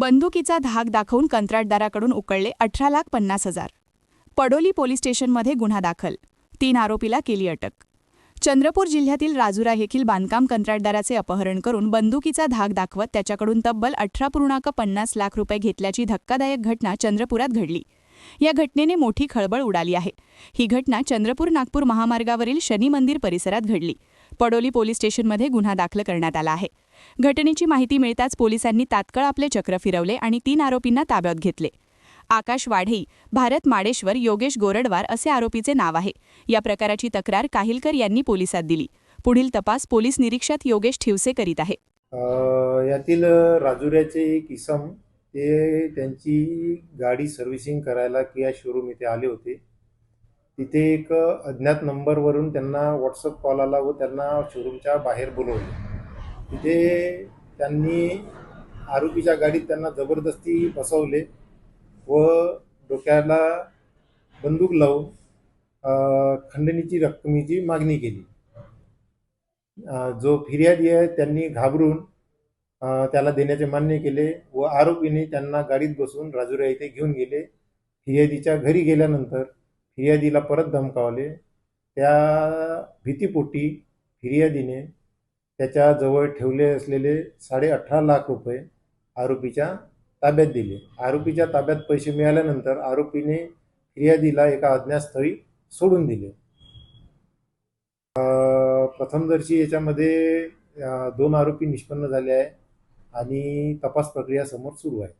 बंदुकीचा धाक दाखवून कंत्राटदाराकडून उकळले अठरा लाख पन्नास हजार. पडोली पोलीस स्टेशनमध्ये गुन्हा दाखल. तीन आरोपीला केली अटक. चंद्रपूर जिल्ह्यातील राजुरा येथील बांधकाम कंत्राटदाराचे अपहरण करून बंदुकीचा धाक दाखवत त्याच्याकडून तब्बल अठरा पूर्णांक पन्नास लाख रुपये घेतल्याची धक्कादायक घटना चंद्रपुरात घडली. या घटनेने मोठी खळबळ उडाली आहे. ही घटना चंद्रपूर नागपूर महामार्गावरील शनी मंदिर परिसरात घडली. पडोली पोलीस स्टेशनमध्ये गुन्हा दाखल करण्यात आला आहे. घटनेची माहिती मिळताच पोलिसांनी तात्काळ आपले चक्र फिरवले आणि तीन आरोपींना ताब्यात घेतले. आकाश वाढई भारत माडेश्वर योगेश गोरडवार असे आरोपीचे नाव आहे. या प्रकाराची तक्रार काहिलकर यांनी पोलिसात दिली. पुढील तपास पोलीस निरीक्षक योगेश ठिवसे करीत आहे. यातील राजुऱ्याचे एक इसम ते त्यांची गाडी सर्व्हिसिंग करायला किया शोरूम इथे आले होते. तिथे एक अज्ञात नंबरवरून त्यांना व्हॉट्सअप कॉल आला व त्यांना शोरूमच्या बाहेर बोलवले. तिथे त्यांनी आरोपीच्या गाडीत त्यांना जबरदस्ती बसवले व डोक्याला बंदूक लावून खंडणीची रक्कमेची मागणी केली. जो फिर्यादी आहे त्यांनी घाबरून त्याला देण्याचे मान्य केले व आरोपीने त्यांना गाडीत बसून राजुरा येथे घेऊन गेले. फिर्यादीच्या घरी गेल्यानंतर फिर्यादीला परत धमकावले. त्या भीतीपोटी फिर्यादीने त्याच्याजवळ ठेवले असलेले साडे अठरा लाख रुपये आरोपीच्या ताब्यात दिले. आरोपीच्या ताब्यात पैसे मिळाल्यानंतर आरोपीने फिर्यादीला एका अज्ञातस्थळी सोडून दिले. अ, प्रथमदर्शी याच्यामध्ये दोन आरोपी निष्पन्न झाले आहे आणि तपास प्रक्रिया समोर सुरू आहे.